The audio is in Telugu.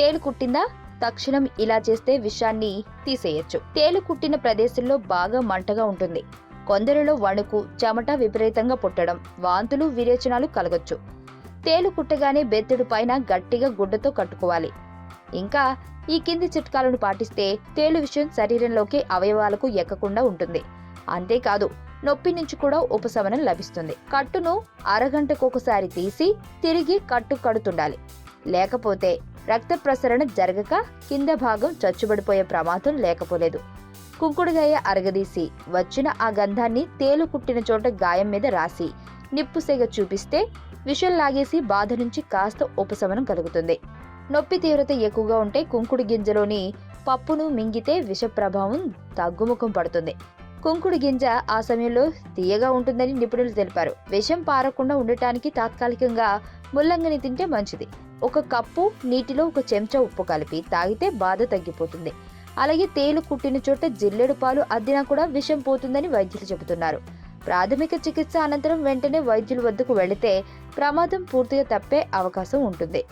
తేలు కుట్టిందా? తక్షణం ఇలా చేస్తే విషాన్ని తీసేయచ్చు. తేలు కుట్టిన ప్రదేశంలో బాగా మంటగా ఉంటుంది. కొందరిలో వణుకు చెమట విపరీతంగా పుట్టడం వాంతులు విరేచనాలు కలగొచ్చు. తేలు కుట్టగానే బెత్తడు పైన గట్టిగా గుడ్డతో కట్టుకోవాలి. ఇంకా ఈ కింది చిట్కాలను పాటిస్తే తేలు విషయం శరీరంలోకి అవయవాలకు ఎక్కకుండా ఉంటుంది. అంతేకాదు నొప్పి నుంచి కూడా ఉపశమనం లభిస్తుంది. కట్టును అరగంటకొకసారి తీసి తిరిగి కట్టు కడుతుండాలి. లేకపోతే రక్త ప్రసరణ జరగక కింద భాగం చచ్చుబడిపోయే ప్రమాదం లేకపోలేదు. కుంకుడుగాయ అరగదీసి వచ్చిన ఆ గంధాన్ని తేలు కుట్టిన చోట గాయం మీద రాసి నిప్పు సెగ చూపిస్తే విషం లాగేసి బాధ నుంచి కాస్త ఉపశమనం కలుగుతుంది. నొప్పి తీవ్రత ఎక్కువగా ఉంటే కుంకుడు గింజలోని పప్పును మింగితే విష ప్రభావం తగ్గుముఖం పడుతుంది. కుంకుడు గింజ ఆ సమయంలో తీయగా ఉంటుందని నిపుణులు తెలిపారు. విషం పారకుండా ఉండటానికి తాత్కాలికంగా ముల్లంగిని తింటే మంచిది. ఒక కప్పు నీటిలో ఒక చెంచా ఉప్పు కలిపి తాగితే బాధ తగ్గిపోతుంది. అలాగే తేలు కుట్టిన చోట జిల్లెడు పాలు అద్దినా కూడా విషం పోతుందని వైద్యులు చెబుతున్నారు. ప్రాథమిక చికిత్స అనంతరం వెంటనే వైద్యుల వద్దకు వెళితే ప్రమాదం పూర్తిగా తప్పే అవకాశం ఉంటుంది.